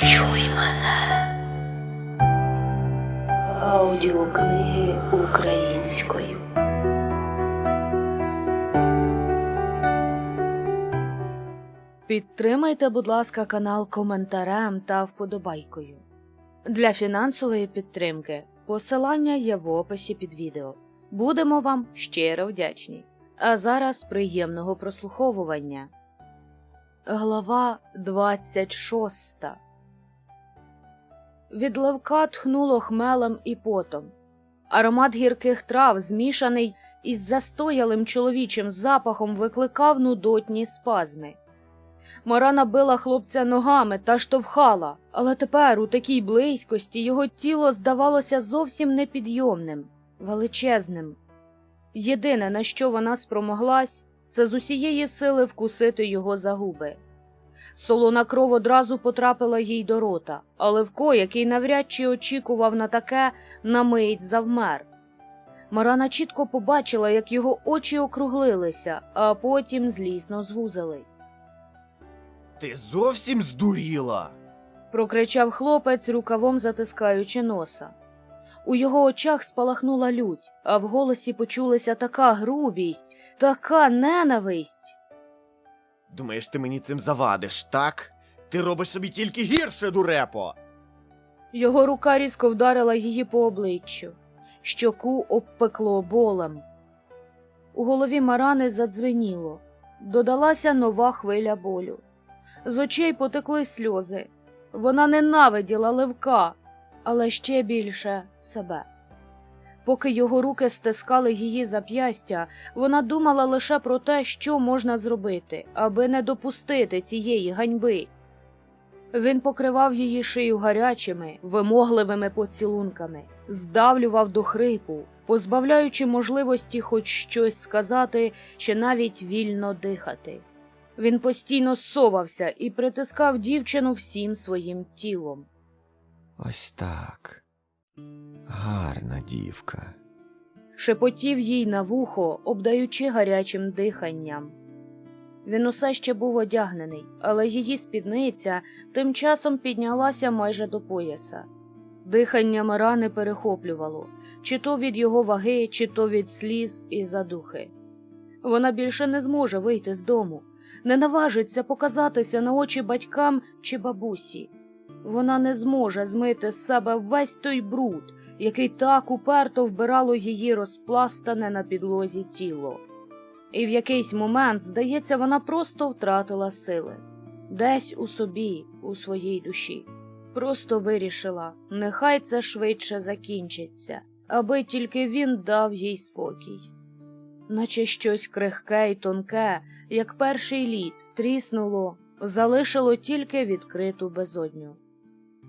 Почуй мене. Аудіокниги українською. Підтримайте, будь ласка, канал коментарем та вподобайкою. Для фінансової підтримки посилання є в описі під відео. Будемо вам щиро вдячні. А зараз приємного прослуховування. Глава 26 Від левка тхнуло хмелем і потом. Аромат гірких трав, змішаний із застоялим чоловічим запахом, викликав нудотні спазми. Марана била хлопця ногами та штовхала, але тепер у такій близькості його тіло здавалося зовсім непідйомним, величезним. Єдине, на що вона спромоглась, це з усієї сили вкусити його за губи. Солона кров одразу потрапила їй до рота, а Левко, який навряд чи очікував на таке, на мить завмер. Марана чітко побачила, як його очі округлилися, а потім злісно звузились. Ти зовсім здуріла? прокричав хлопець, рукавом затискаючи носа. У його очах спалахнула лють, а в голосі почулася така грубість, така ненависть. Думаєш, ти мені цим завадиш, так? Ти робиш собі тільки гірше, дурепо. Його рука різко вдарила її по обличчю. Щоку обпекло болем. У голові Марани задзвеніло. Додалася нова хвиля болю. З очей потекли сльози. Вона ненавиділа Левка, але ще більше себе. Поки його руки стискали її зап'ястя, вона думала лише про те, що можна зробити, аби не допустити цієї ганьби. Він покривав її шию гарячими, вимогливими поцілунками, здавлював до хрипу, позбавляючи можливості хоч щось сказати чи навіть вільно дихати. Він постійно совався і притискав дівчину всім своїм тілом. Ось так. Гарна дівка. шепотів їй на вухо, обдаючи гарячим диханням. Він усе ще був одягнений, але її спідниця тим часом піднялася майже до пояса. Дихання Марани перехоплювало, чи то від його ваги, чи то від сліз і задухи. Вона більше не зможе вийти з дому, не наважиться показатися на очі батькам чи бабусі. Вона не зможе змити з себе весь той бруд, який так уперто вбирало її розпластане на підлозі тіло. І в якийсь момент, здається, вона просто втратила сили десь у собі, у своїй душі. Просто вирішила, нехай це швидше закінчиться, аби тільки він дав їй спокій. Наче щось крихке й тонке, як перший лід, тріснуло, залишило тільки відкриту безодню.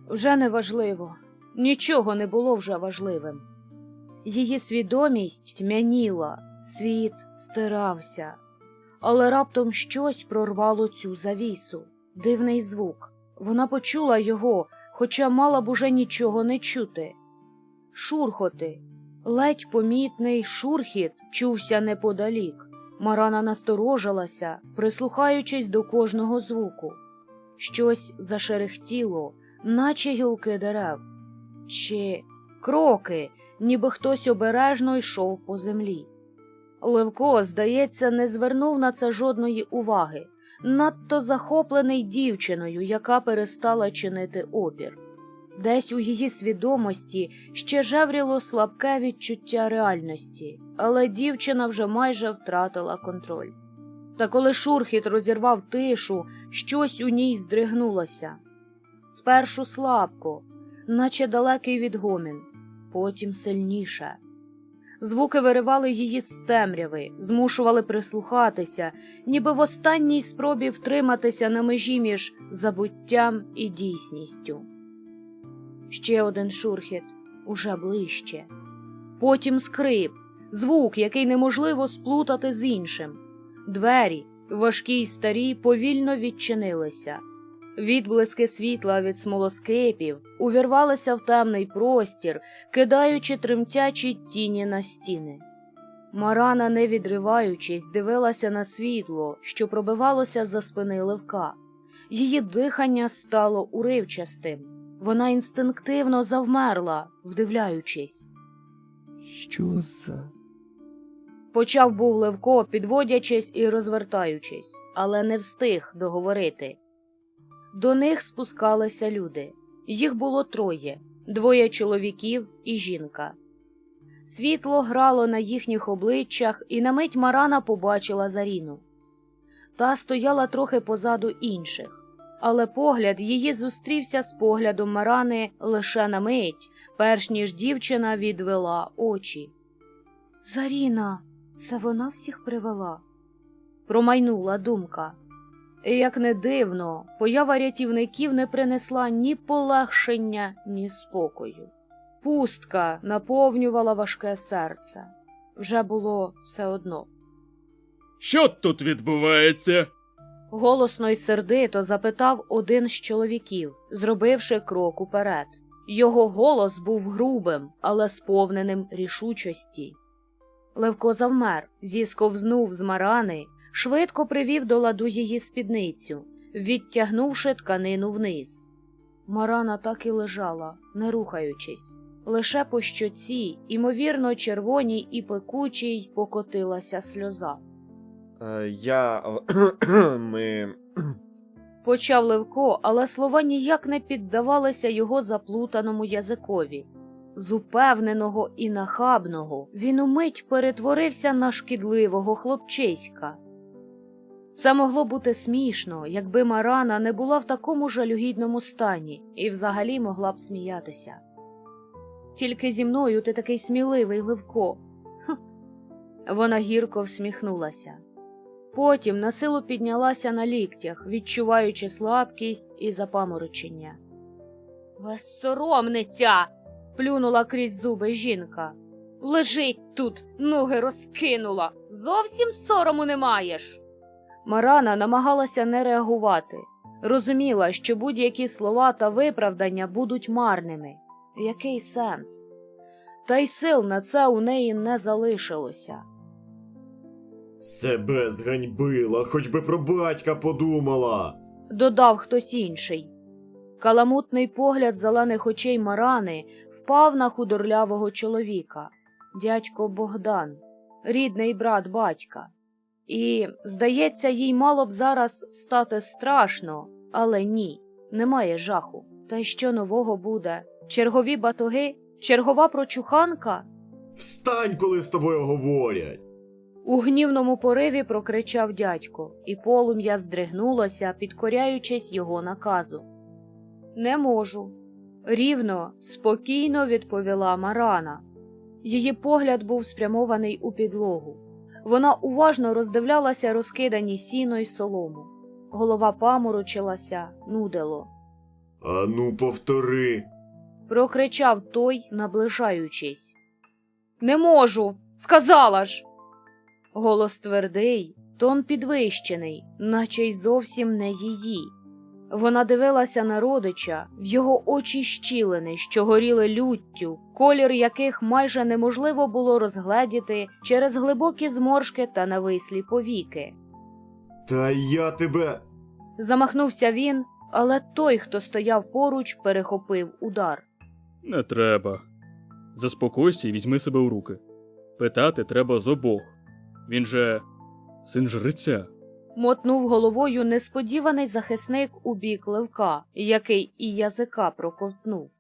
Вже не важливо, нічого не було вже важливим. Її свідомість тьмяніла, світ стирався, але раптом щось прорвало цю завісу, дивний звук. Вона почула його, хоча мала б уже нічого не чути. Шурхоти, ледь помітний шурхіт чувся неподалік. Марана насторожилася, прислухаючись до кожного звуку. Щось зашерехтіло, наче гілки дерев, чи кроки, ніби хтось обережно йшов по землі. Левко, здається, не звернув на це жодної уваги, надто захоплений дівчиною, яка перестала чинити опір. Десь у її свідомості ще жевріло слабке відчуття реальності, але дівчина вже майже втратила контроль. Та коли шурхіт розірвав тишу, щось у ній здригнулося. Спершу слабко, наче далекий відгомін, потім сильніше. Звуки виривали її з темряви, змушували прислухатися, ніби в останній спробі втриматися на межі між забуттям і дійсністю. Ще один шурхіт уже ближче. Потім скрип, звук, який неможливо сплутати з іншим. Двері, важкі й старі, повільно відчинилися. Відблиски світла від смолоскипів увірвалися в темний простір, кидаючи тремтячі тіні на стіни. Марана, не відриваючись, дивилася на світло, що пробивалося за спини левка. Її дихання стало уривчастим. Вона інстинктивно завмерла, вдивляючись. Що за. Почав був Левко, підводячись і розвертаючись, але не встиг договорити. До них спускалися люди. Їх було троє двоє чоловіків і жінка. Світло грало на їхніх обличчях, і на мить Марана побачила Заріну. Та стояла трохи позаду інших, але погляд її зустрівся з поглядом Марани лише на мить, перш ніж дівчина відвела очі. Заріна, це вона всіх привела. Промайнула думка. І, як не дивно, поява рятівників не принесла ні полегшення, ні спокою. Пустка наповнювала важке серце. Вже було все одно. Що тут відбувається? Голосно й сердито запитав один з чоловіків, зробивши крок уперед. Його голос був грубим, але сповненим рішучості. Левко завмер, зісковзнув з марани, швидко привів до ладу її спідницю, відтягнувши тканину вниз. Марана так і лежала, не рухаючись. Лише по щоці, імовірно, червоній і пекучій, покотилася сльоза. Е, я. Ми. Почав Левко, але слова ніяк не піддавалися його заплутаному язикові. З упевненого і нахабного він умить перетворився на шкідливого хлопчиська. Це могло бути смішно, якби Марана не була в такому жалюгідному стані і взагалі могла б сміятися. Тільки зі мною ти такий сміливий, Левко. Вона гірко всміхнулася. Потім на силу піднялася на ліктях, відчуваючи слабкість і запаморочення. Безсоромниця. плюнула крізь зуби жінка. Лежить тут, ноги розкинула. Зовсім сорому не маєш. Марана намагалася не реагувати. Розуміла, що будь-які слова та виправдання будуть марними. Який сенс? Та й сил на це у неї не залишилося. Себе зганьбила, хоч би про батька подумала. додав хтось інший. Каламутний погляд зелених очей Марани впав на худорлявого чоловіка, дядько Богдан, рідний брат батька. І, здається, їй мало б зараз стати страшно, але ні, немає жаху. Та й що нового буде? Чергові батоги? Чергова прочуханка? Встань, коли з тобою говорять. У гнівному пориві прокричав дядько, і полум'я здригнулося, підкоряючись його наказу. Не можу. Рівно, спокійно відповіла Марана. Її погляд був спрямований у підлогу. Вона уважно роздивлялася розкидані сіно й солому. Голова паморочилася, нудило. Ану, повтори. Прокричав той, наближаючись. Не можу. Сказала ж. Голос твердий, тон підвищений, наче й зовсім не її. Вона дивилася на родича, в його очі щілини, що горіли люттю, колір яких майже неможливо було розгледіти через глибокі зморшки та навислі повіки. Та я тебе. Замахнувся він, але той, хто стояв поруч, перехопив удар. Не треба. Заспокойся і візьми себе в руки. Питати треба з обох. Він же син жриця. Мотнув головою несподіваний захисник у бік Левка, який і язика проковтнув.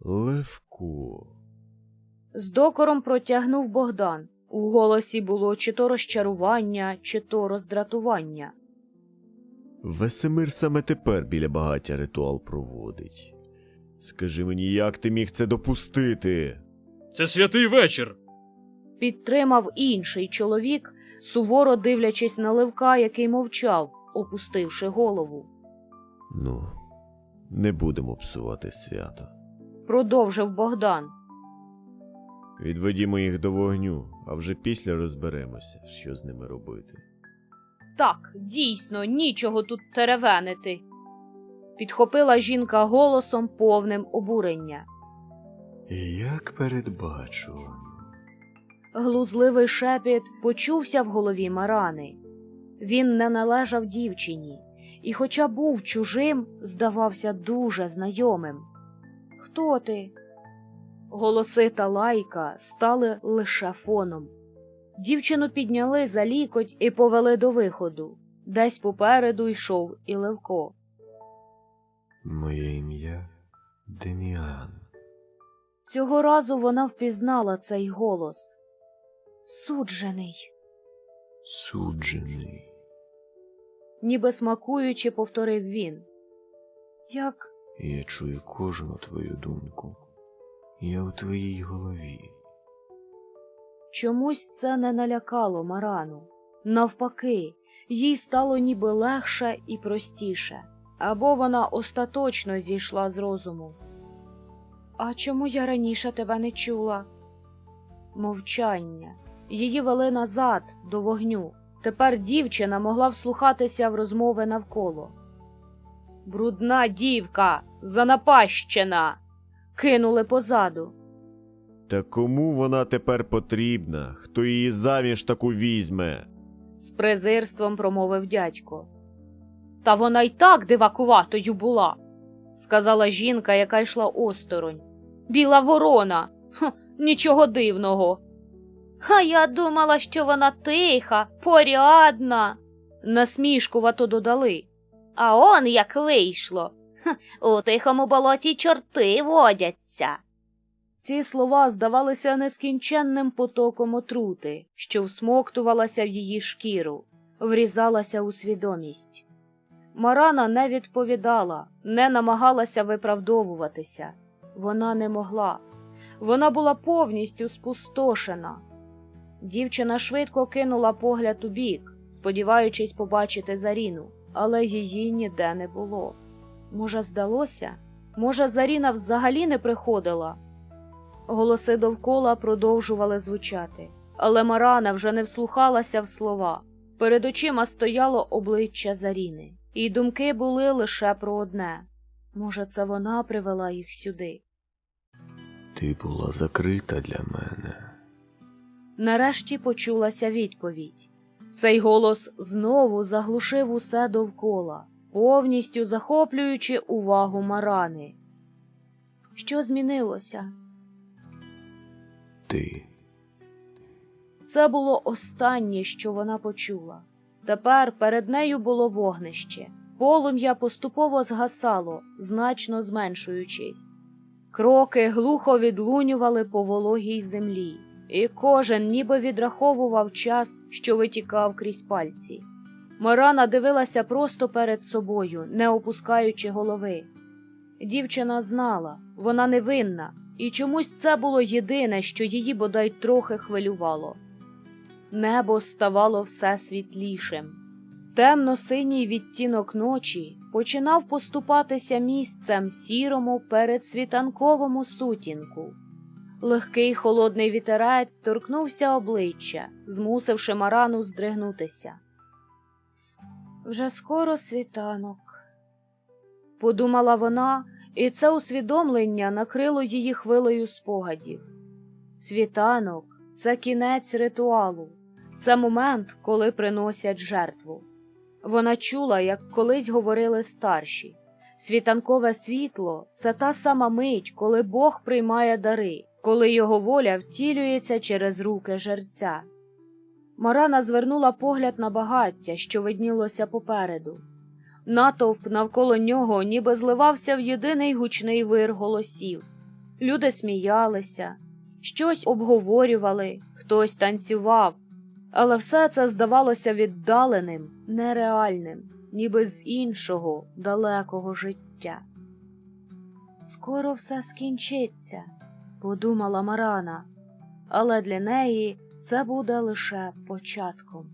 Левко. З докором протягнув Богдан. У голосі було чи то розчарування, чи то роздратування. Весемир саме тепер біля багаття ритуал проводить. Скажи мені, як ти міг це допустити? Це святий вечір. Підтримав інший чоловік, суворо дивлячись на Левка, який мовчав, опустивши голову. Ну, не будемо псувати свято. Продовжив Богдан. Відведімо їх до вогню, а вже після розберемося, що з ними робити. Так, дійсно, нічого тут теревенити. Підхопила жінка голосом повним обурення. Як передбачувано. Глузливий шепіт почувся в голові Марани. Він не належав дівчині, і, хоча був чужим, здавався дуже знайомим. Хто ти? Голоси та лайка стали лише фоном. Дівчину підняли за лікоть і повели до виходу. Десь попереду йшов і Левко. Моє ім'я Деміан. Цього разу вона впізнала цей голос. Суджений, Суджений. ніби смакуючи, повторив він. Як Я чую кожну твою думку. Я у твоїй голові. чомусь це не налякало Марану. Навпаки, їй стало ніби легше і простіше, або вона остаточно зійшла з розуму. А чому я раніше тебе не чула? Мовчання. Її вели назад, до вогню. Тепер дівчина могла вслухатися в розмови навколо. Брудна дівка, занапащена. Кинули позаду. Та кому вона тепер потрібна? Хто її заміж таку візьме? з презирством промовив дядько. Та вона й так дивакуватою була, сказала жінка, яка йшла осторонь. Біла ворона. Хм, нічого дивного. А я думала, що вона тиха, порядна. Насмішкувато додали. А он як вийшло. Хм, у тихому болоті чорти водяться. Ці слова здавалися нескінченним потоком отрути, що всмоктувалася в її шкіру, врізалася у свідомість. Марана не відповідала, не намагалася виправдовуватися. Вона не могла. Вона була повністю спустошена. Дівчина швидко кинула погляд у бік, сподіваючись побачити Заріну, але її ніде не було. Може, здалося? Може, Заріна взагалі не приходила? Голоси довкола продовжували звучати, але Марана вже не вслухалася в слова. Перед очима стояло обличчя Заріни, і думки були лише про одне може, це вона привела їх сюди. Ти була закрита для мене. Нарешті почулася відповідь. Цей голос знову заглушив усе довкола, повністю захоплюючи увагу Марани. Що змінилося? Ти. Це було останнє, що вона почула. Тепер перед нею було вогнище. Полум'я поступово згасало, значно зменшуючись. Кроки глухо відлунювали по вологій землі, і кожен ніби відраховував час, що витікав крізь пальці. Марана дивилася просто перед собою, не опускаючи голови. Дівчина знала, вона невинна, і чомусь це було єдине, що її бодай трохи хвилювало. Небо ставало все світлішим. Темно-синій відтінок ночі починав поступатися місцем сірому передсвітанковому сутінку. Легкий холодний вітерець торкнувся обличчя, змусивши Марану здригнутися. Вже скоро світанок, подумала вона, і це усвідомлення накрило її хвилею спогадів. Світанок це кінець ритуалу, це момент, коли приносять жертву. Вона чула, як колись говорили старші. Світанкове світло це та сама мить, коли Бог приймає дари, коли його воля втілюється через руки жерця. Марана звернула погляд на багаття, що виднілося попереду. Натовп навколо нього ніби зливався в єдиний гучний вир голосів. Люди сміялися, щось обговорювали, хтось танцював, але все це здавалося віддаленим, нереальним, ніби з іншого далекого життя. Скоро все скінчиться, подумала Марана, але для неї це буде лише початком.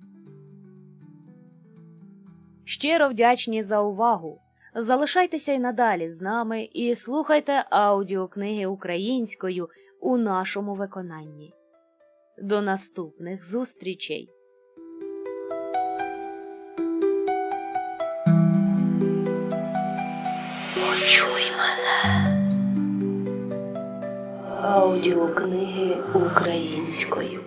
Щиро вдячні за увагу. Залишайтеся й надалі з нами і слухайте аудіокниги українською у нашому виконанні. До наступних зустрічей! Почуй Аудіокниги українською.